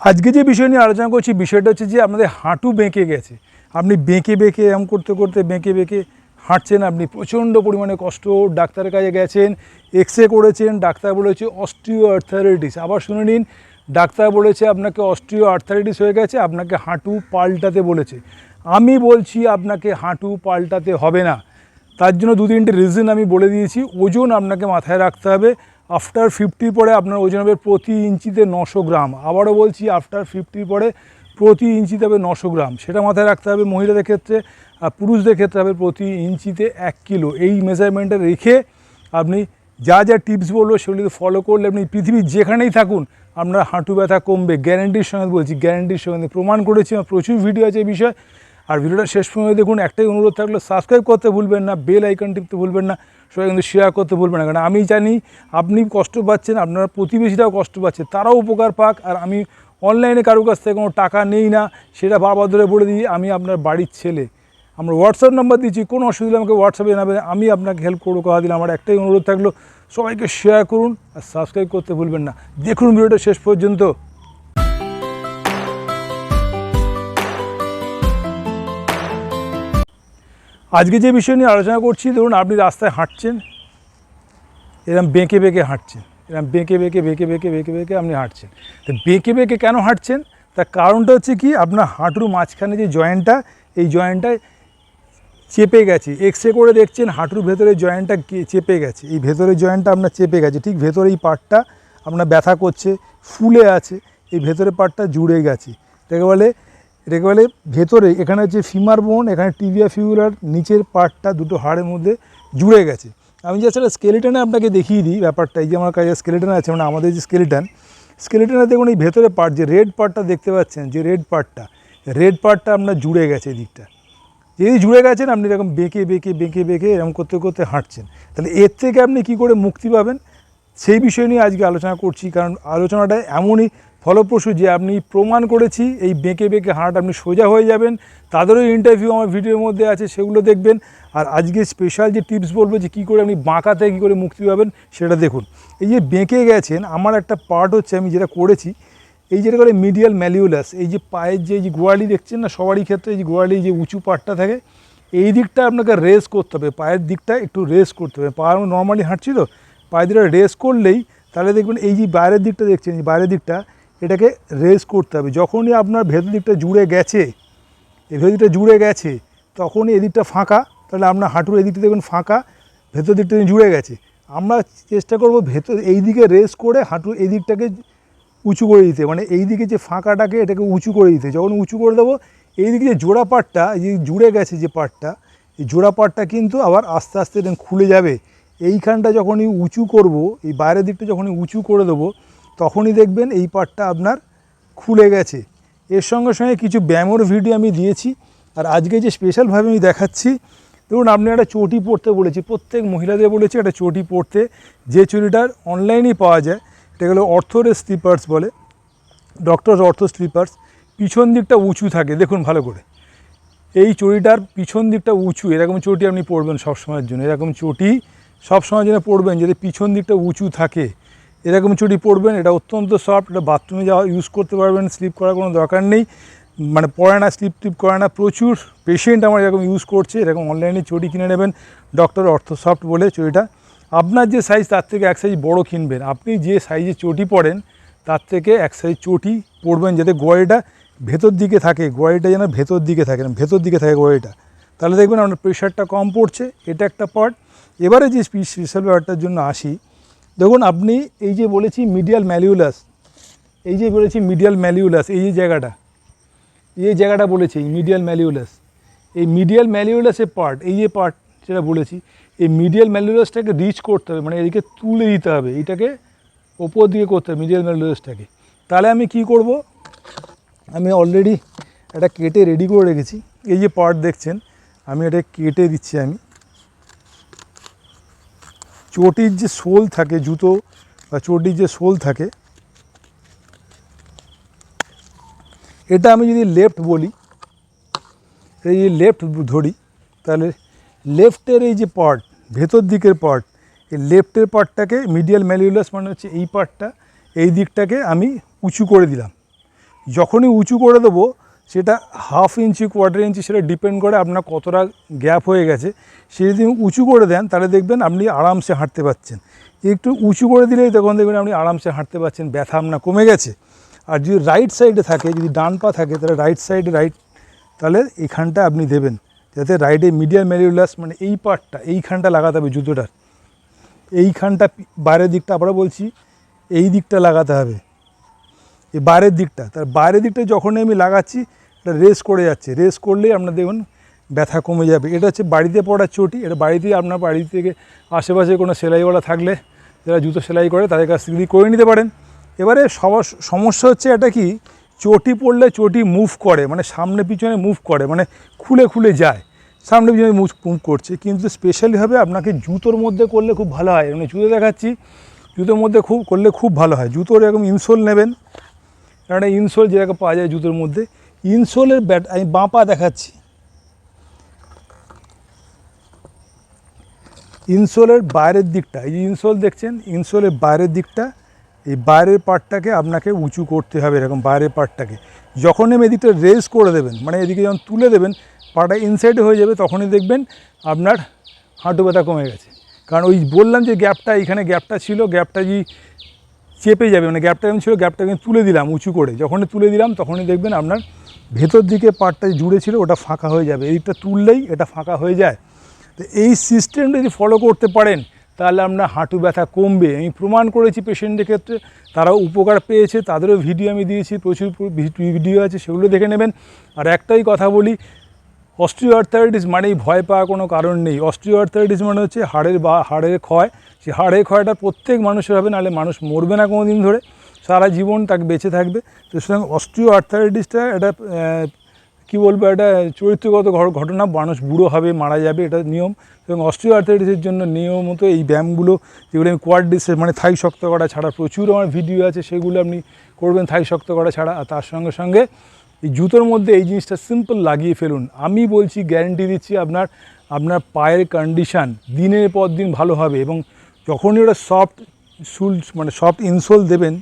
আজকে যে বিষয় নিয়ে আলোচনা করছি, বিষয়টা হচ্ছে যে আমাদের হাঁটু বেঁকে গেছে। আপনি বেঁকে বেঁকে এম করতে করতে বেঁকে বেঁকে হাঁটছেন, আপনি প্রচণ্ড পরিমাণে কষ্ট। ডাক্তারের কাছে গেছেন এক্স রে করেছেন, ডাক্তার বলেছে অস্ট্রিও আর্থারাইটিস আবার শুনে নিন, ডাক্তার বলেছে আপনাকে অস্ট্রিও আর্থারাইটিস হয়ে গেছে, আপনাকে হাঁটু পাল্টাতে বলেছে। আমি বলছি আপনাকে হাঁটু পাল্টাতে হবে না। তার জন্য দু তিনটে রিজন আমি বলে দিয়েছি। ওজন আপনাকে মাথায় রাখতে হবে। আফটার ফিফটির পরে আপনার ওজন হবে প্রতি ইঞ্চিতে নশো গ্রাম। আবারও বলছি আফটার ফিফটির পরে প্রতি ইঞ্চিতে হবে নশো গ্রাম। সেটা মাথায় রাখতে হবে মহিলাদের ক্ষেত্রে, আর পুরুষদের ক্ষেত্রে হবে প্রতি ইঞ্চিতে এক কিলো। এই মেজারমেন্টে রেখে আপনি যা যা টিপস বলব সেগুলি ফলো করলে আপনি পৃথিবীর যেখানেই থাকুন, আপনার হাঁটু ব্যথা কমবে। গ্যারেন্টির সঙ্গে বলছি গ্যারেন্টির সঙ্গে। প্রমাণ করেছি, আমার প্রচুর ভিডিও আছে এই বিষয়ে। আর ভিডিওটা শেষ পর্যন্ত দেখুন, একটাই অনুরোধ থাকল সাবস্ক্রাইব করতে ভুলবেন না বেল আইকন টিপতে ভুলবেন না, সবাই কিন্তু শেয়ার করতে ভুলবেন না। কারণ আমি জানি আপনি কষ্ট পাচ্ছেন, আপনার প্রতিবেশীরাও কষ্ট পাচ্ছে, তারাও উপকার পাক, আর আমি অনলাইনে কারোর কাছ থেকে কোনো টাকা নেই না, সেটা বারবার ধরে বলে দিই, আমি আপনার বাড়ির ছেলে। আমরা হোয়াটসঅ্যাপ নাম্বার দিচ্ছি, কোনো অসুবিধা আমাকে হোয়াটসঅ্যাপে জানাবেন, আমি আপনাকে হেল্প করব, কথা দিলাম। আমার একটাই অনুরোধ থাকল, সবাইকে শেয়ার করুন, আর সাবস্ক্রাইব করতে ভুলবেন না। দেখুন ভিডিওটা শেষ পর্যন্ত। আজকে যে বিষয় নিয়ে আলোচনা করছি, ধরুন আপনি রাস্তায় হাঁটছেন এরকম বেঁকে বেঁকে হাঁটছেন এরকম বেঁকে বেঁকে বেঁকে বেঁকে বেঁকে বেঁকে আপনি হাঁটছেন। তো বেঁকে বেঁকে কেন হাঁটছেন? তার কারণটা হচ্ছে কি, আপনার হাঁটুর মাঝখানে যে জয়েন্টটা, এই জয়েন্টটা চেপে গেছে। এক্স রে করে দেখছেন, হাঁটুর ভেতরে জয়েন্টটা চেপে গেছে। এই ভেতরের জয়েন্টটা আপনার চেপে গেছে। ঠিক ভেতরে এই পার্টটা আপনার ব্যথা করছে, ফুলে আছে, এই ভেতরের পার্টটা জুড়ে গেছে। এটাকে বলে এটাকে ভেতরে, এখানে হচ্ছে ফিমার বোন এখানে টিবিয়া ফিউলার নিচের পার্টটা দুটো হাড়ের মধ্যে জুড়ে গেছে। আমি জাস্ট একটা স্কেলিটনে আপনাকে দেখিয়ে দিই ব্যাপারটা। এই যে আমার কাছে স্কেলিটন আছে মানে আমাদের যে স্কেলিটন স্কেলিটনে দেখুন এই ভেতরে পার্ট যে রেড পার্টটা দেখতে পাচ্ছেন, যে রেড পার্টটা রেড পার্টটা আপনার জুড়ে গেছে দিকটা। যদি জুড়ে গেছেন, আপনি এরকম বেঁকে বেঁকে বেঁকে বেঁকে এরকম করতে করতে হাঁটছেন। তাহলে এর থেকে আপনি কি করে মুক্তি পাবেন? সেই বিষয় নিয়ে আজকে আলোচনা করছি, কারণ আলোচনাটা এমনই ফলপ্রসূ যে আপনি প্রমাণ করেছি, এই বেঁকে বেঁকে হাঁটা আপনি সোজা হয়ে যাবেন, তাদেরও ইন্টারভিউ আমার ভিডিওর মধ্যে আছে, সেগুলো দেখবেন। আর আজকে স্পেশাল যে টিপস বলব যে কী করে আপনি বাঁকাতে কী করে মুক্তি পাবেন, সেটা দেখুন। এই যে বেঁকে গেছেন, আমার একটা পার্ট হচ্ছে আমি যেটা করেছি, এই যেটা করে মিডিয়াল ম্যালিউলাস এই যে পায়ের যে যে গোয়ালি দেখছেন না, সবারই ক্ষেত্রে এই যে গোয়ালি যে উঁচু পাটটা থাকে, এই দিকটা আপনাকে রেস করতে হবে, পায়ের দিকটা একটু রেস করতে হবে। পা নর্মালি হাঁটছি তো পায়ের দিকটা রেস করলেই, তাহলে দেখবেন এই যে বাইরের দিকটা দেখছেন, এই বাইরের দিকটা এটাকে রেস করতে হবে। যখনই আপনার ভেতর দিকটা জুড়ে গেছে, এই ভেতর দিকটা জুড়ে গেছে, তখনই এদিকটা ফাঁকা, তাহলে আপনার হাঁটুর এদিকটা দেখবেন ফাঁকা, ভেতর দিকটা জুড়ে গেছে। আমরা চেষ্টা করব ভেতর এই দিকে রেস করে হাঁটুর এই দিকটাকে উঁচু করে দিতে মানে এই দিকে যে ফাঁকাটাকে এটাকে উঁচু করে দিতে। যখন উঁচু করে দেবো এই দিকে যে জোড়া পাটটা যে জুড়ে গেছে যে পাটটা, এই জোড়া পাটটা কিন্তু আবার আস্তে আস্তে খুলে যাবে। এইখানটা যখনই উঁচু করব, এই বাইরের দিকটা যখনই উঁচু করে দেবো তখনই দেখবেন এই পাটটা আপনার খুলে গেছে। এর সঙ্গে সঙ্গে কিছু ব্যায়ামের ভিডিও আমি দিয়েছি। আর আজকে যে স্পেশালভাবে আমি দেখাচ্ছি, ধরুন আপনি একটা চটি পরতে বলেছি, প্রত্যেক মহিলাদের বলেছি একটা চটি পরতে। যে চটিটার অনলাইনেই পাওয়া যায়, এটা হলো অর্থোরে স্লিপার্স বলে ডক্টর অর্থো স্লিপার্স পিছন দিকটা উঁচু থাকে, দেখুন ভালো করে। এই চটিটার পিছন দিকটা উঁচু, এরকম চটি আপনি পরবেন সবসময়ের জন্য, এরকম চটি সবসময়ের জন্য পরবেন, যদি পিছন দিকটা উঁচু থাকে। এরকম চটি পরবেন, এটা অত্যন্ত সফট এটা বাথরুমে যাওয়া ইউজ করতে পারবেন স্লিপ করার কোনো দরকার নেই। মানে পড়ে না স্লিপ টিপ করে না, প্রচুর পেশেন্ট আমার এরকম ইউজ করছে, এরকম অনলাইনে চটি কিনে নেবেন ডক্টর অর্থ সফট বলে চটিটা আপনার যে সাইজ তার থেকে এক সাইজ বড় কিনবেন। আপনি যে সাইজে চটি পরেন, তার থেকে এক সাইজ চটি পরবেন যাতে গোয়ারিটা ভেতর দিকে থাকে গোয়ারিটা যেন ভেতর দিকে থাকে না ভেতর দিকে থাকে গোয়ারিটা তাহলে দেখবেন আপনার প্রেশারটা কম পড়ছে, এটা একটা পার্ট এবারে যে স্পেশাল ব্যাপারটার জন্য আসি দেখুন, আপনি এই যে বলেছি মিডিয়াল ম্যালিউলাস এই যে বলেছি মিডিয়াল ম্যালিউলাস এই যে জায়গাটা, এই জায়গাটা বলেছি মিডিয়াল ম্যালিউলাস এই মিডিয়াল ম্যালিউলাসের পার্ট এই যে পার্ট যেটা বলেছি, এই মিডিয়াল ম্যালিউলাসটাকে রিচ করতে হবে মানে এদিকে তুলে দিতে হবে, এটাকে ওপর দিকে করতে হবে মিডিয়াল ম্যালিউলাসটাকে তাহলে আমি কি করব? আমি অলরেডি এটা কেটে রেডি করে রেখেছি। এই যে পার্ট দেখছেন, আমি এটা কেটে দিচ্ছি আমি। চটির যে সোল থাকে, জুতো বা চটির যে সোল থাকে, এটা আমি যদি লেফট বলি, এই যে লেফট ধরি, তাহলে লেফটের এই যে পার্ট ভেতর দিকের পার্ট এই লেফটের পার্টটাকে মিডিয়াল ম্যালিউলাস মানে হচ্ছে এই পার্টটা এই দিকটাকে আমি উঁচু করে দিলাম। যখনই উঁচু করে দেবো সেটা হাফ ইঞ্চি, কোয়ার্টার ইঞ্চি সেটা ডিপেন্ড করে আপনার কতটা গ্যাপ হয়ে গেছে। সে যদি উঁচু করে দেন, তাহলে দেখবেন আপনি আরামসে হাঁটতে পারছেন একটু উঁচু করে দিলেই তখন দেখবেন আপনি আরামসে হাঁটতে পারছেন ব্যথা আপনার কমে গেছে। আর যদি রাইট সাইডে থাকে, যদি ডান পা থাকে, তাহলে রাইট সাইডে রাইট তাহলে এখানটা আপনি দেবেন। যাতে রাইডে মিডিয়াল ম্যারিউলাস মানে এই পার্টটা এইখানটা লাগাতে হবে জুতোটার। এইখানটা বাইরের দিকটা আবার বলছি, এই দিকটা লাগাতে হবে। এই বাইরের দিকটা, তার বাইরের দিকটা যখনই আমি লাগাচ্ছি, এটা রেস করে যাচ্ছে। রেস করলেই আপনার দেখুন ব্যথা কমে যাবে। এটা হচ্ছে বাড়িতে পড়া চটি। এটা বাড়িতে আপনার বাড়ি থেকে আশেপাশে কোনো সেলাইওয়ালা থাকলে, যারা জুতো সেলাই করে তাদের কাছ থেকে করে নিতে পারেন। এবারে সমস্যা হচ্ছে এটা কি? চটি পড়লে চটি মুভ করে মানে সামনে পিছনে মুভ করে মানে খুলে খুলে যায়। সামনে পিছনে মুভ মুভ করছে। কিন্তু স্পেশালিভাবে আপনাকে জুতোর মধ্যে করলে খুব ভালো হয়। মানে জুতো দেখাচ্ছি। জুতোর মধ্যে খুব, করলে খুব ভালো হয়। জুতোর এরকম ইনসোল নেবেন। একটা ইনসোল যেটাকে পাওয়া যায় জুতোর মধ্যে ইনসোলের ব্যাট আমি বাঁ পা দেখাচ্ছি। ইনসোলের বাইরের দিকটা, এই যে ইনসোল দেখছেন ইনসোলের বাইরের দিকটা, এই বাইরের পার্টটাকে আপনাকে উঁচু করতে হবে এরকম বাইরের পার্টটাকে যখন আমি এদিকটা রেজ করে দেবেন মানে এদিকে যখন তুলে দেবেন, পাটা ইনসাইডে হয়ে যাবে, তখনই দেখবেন আপনার হাঁটু ব্যথা কমে গেছে। কারণ ওই বললাম যে গ্যাপটা এখানে গ্যাপটা ছিল গ্যাপটা যে চেপে যাবে মানে গ্যাপটা এমন ছিল গ্যাপটা আমি তুলে দিলাম উঁচু করে যখনই তুলে দিলাম, তখনই দেখবেন আপনার ভেতর দিকে পার্টটা জুড়ে ছিল, ওটা ফাঁকা হয়ে যাবে। এইটা তুললেই এটা ফাঁকা হয়ে যায়। তো এই সিস্টেমটা যদি ফলো করতে পারেন, তাহলে আপনার হাঁটু ব্যথা কমবে। আমি প্রমাণ করেছি পেশেন্টের ক্ষেত্রে, তারাও উপকার পেয়েছে, তাদেরও ভিডিও আমি দিয়েছি, প্রচুর ভিডিও আছে, সেগুলো দেখে নেবেন। আর একটাই কথা বলি অস্ট্রিও আর্থারাইটিস মানেই ভয় পাওয়ার কোনো কারণ নেই। অস্ট্রিও আর্থারাইটিস মানে হচ্ছে হাড়ের বা হাড়ের ক্ষয় সেই হাড়ে ক্ষয়টা প্রত্যেক মানুষের হবে, নাহলে মানুষ মরবে না কোনো দিন ধরে। সারা জীবন তাকে বেঁচে থাকবে। তো সুতরাং অস্ট্রিও আর্থারাইটিসটা এটা কী বলব, এটা চরিত্রগত ঘটনা। মানুষ বুড়ো হবে, মারা যাবে, এটা নিয়ম। এবং অস্ট্রিও আর্থারাইটিসের জন্য নিয়মিত এই ব্যায়ামগুলো, যেগুলো আমি কোয়াড ডিসের মানে থাই শক্ত করা ছাড়া প্রচুর আমার ভিডিও আছে, সেগুলো আপনি করবেন থাই শক্ত করা ছাড়া। আর তার সঙ্গে সঙ্গে এই জুতোর মধ্যে এই জিনিসটা সিম্পল লাগিয়ে ফেলুন। আমি বলছি গ্যারেন্টি দিচ্ছি আপনার আপনার পায়ের কন্ডিশান দিনের পর দিন ভালো হবে এবং যখনই ওটা সফট সুল মানে সফট ইনসোল দেবেন,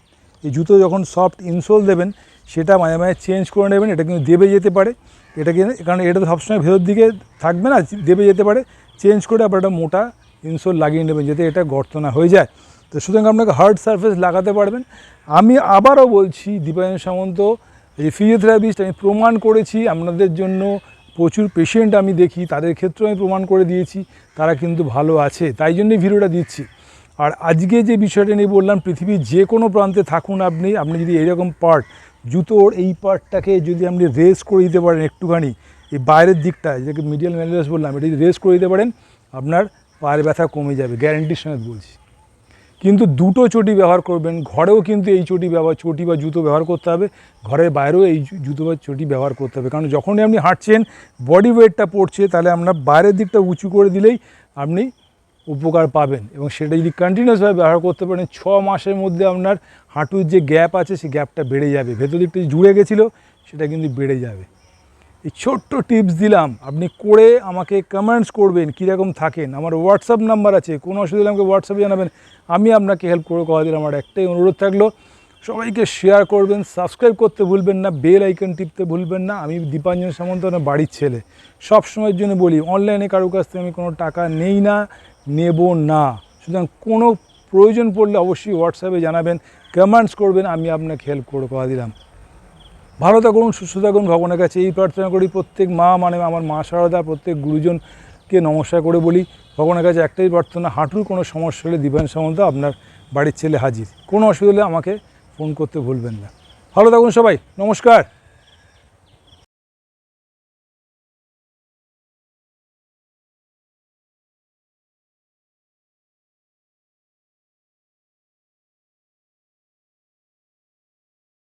এই জুতো যখন সফট ইনসোল দেবেন, সেটা মাঝে মাঝে চেঞ্জ করে নেবেন, এটা কিন্তু দেবে যেতে পারে। এটা কিন্তু, কারণ এটা সবসময় ভেতর দিকে থাকবে না, দেবে যেতে পারে। চেঞ্জ করে আবার একটা মোটা ইনসোল লাগিয়ে নেবেন, যাতে এটা গর্ত না হয়ে যায়। তো সুতরাং আপনাকে হার্ড সারফেস লাগাতে পারবেন। আমি আবারও বলছি, দীপায়ন সামন্ত, এই ফিজিওথেরাপিস্ট আমি প্রমাণ করেছি, আপনাদের জন্য প্রচুর পেশেন্ট আমি দেখি, তাদের ক্ষেত্রেও আমি প্রমাণ করে দিয়েছি, তারা কিন্তু ভালো আছে। তাই জন্যই ভিডিওটা দিচ্ছি। আর আজকে যে বিষয়টা নিয়ে বললাম, পৃথিবীর যে কোনো প্রান্তে থাকুন আপনি। আপনি যদি এইরকম পার্ট, জুতোর এই পার্টটাকে যদি আপনি রেস করে দিতে পারেন একটুখানি, এই বাইরের দিকটা যেটাকে মিডিয়াল ম্যানেজার্স বললাম, এটা যদি রেস করে দিতে পারেন, আপনার পায়ের ব্যথা কমে যাবে গ্যারেন্টির সঙ্গে বলছি। কিন্তু দুটো চটি ব্যবহার করবেন, ঘরেও কিন্তু এই চটি ব্যবহার, চটি বা জুতো ব্যবহার করতে হবে, ঘরের বাইরেও এই জুতো বা চটি ব্যবহার করতে হবে। কারণ যখনই আপনি হাঁটছেন বডি ওয়েটটা পড়ছে, তাহলে আপনার বাইরের দিকটা উঁচু করে দিলেই আপনি উপকার পাবেন এবং সেটা যদি কন্টিনিউসভাবে ব্যবহার করতে পারেন, ছ মাসের মধ্যে আপনার হাঁটুর যে গ্যাপ আছে, সেই গ্যাপটা বেড়ে যাবে। ভেতর দিকটা জুড়ে গেছিল, সেটা কিন্তু বেড়ে যাবে। এই ছোট্ট টিপস দিলাম। আপনি করে আমাকে কমেন্টস করবেন, কীরকম থাকেন। আমার হোয়াটসঅ্যাপ নাম্বার আছে, কোনো অসুবিধা আমাকে হোয়াটসঅ্যাপে জানাবেন। আমি আপনাকে হেল্প করে কথা দিলাম আমার একটাই অনুরোধ থাকল, সবাইকে শেয়ার করবেন সাবস্ক্রাইব করতে ভুলবেন না বেল আইকন টিপতে ভুলবেন না। আমি দীপাঞ্জন সামন্ত বাড়ির ছেলে। সব সময়ের জন্য বলি অনলাইনে কারোর কাছ থেকে আমি কোনো টাকা নেই না। নেব না। সুতরাং কোনো প্রয়োজন পড়লে অবশ্যই হোয়াটসঅ্যাপে জানাবেন কমেন্টস করবেন, আমি আপনাকে হেল্প করে করা দিলাম। ভালো থাকুন, সুস্থ থাকুন, ভগবানের কাছে এই প্রার্থনা করি, প্রত্যেক মা মানে আমার মা সারদা, প্রত্যেক গুরুজনকে নমস্কার করে বলি, ভগবানের কাছে একটাই প্রার্থনা, হাঁটুর কোনো সমস্যা হলে দিবেন সামন্ত, আপনার বাড়ির ছেলে হাজির। কোনো অসুবিধা হলে আমাকে ফোন করতে ভুলবেন না। ভালো থাকুন সবাই, নমস্কার।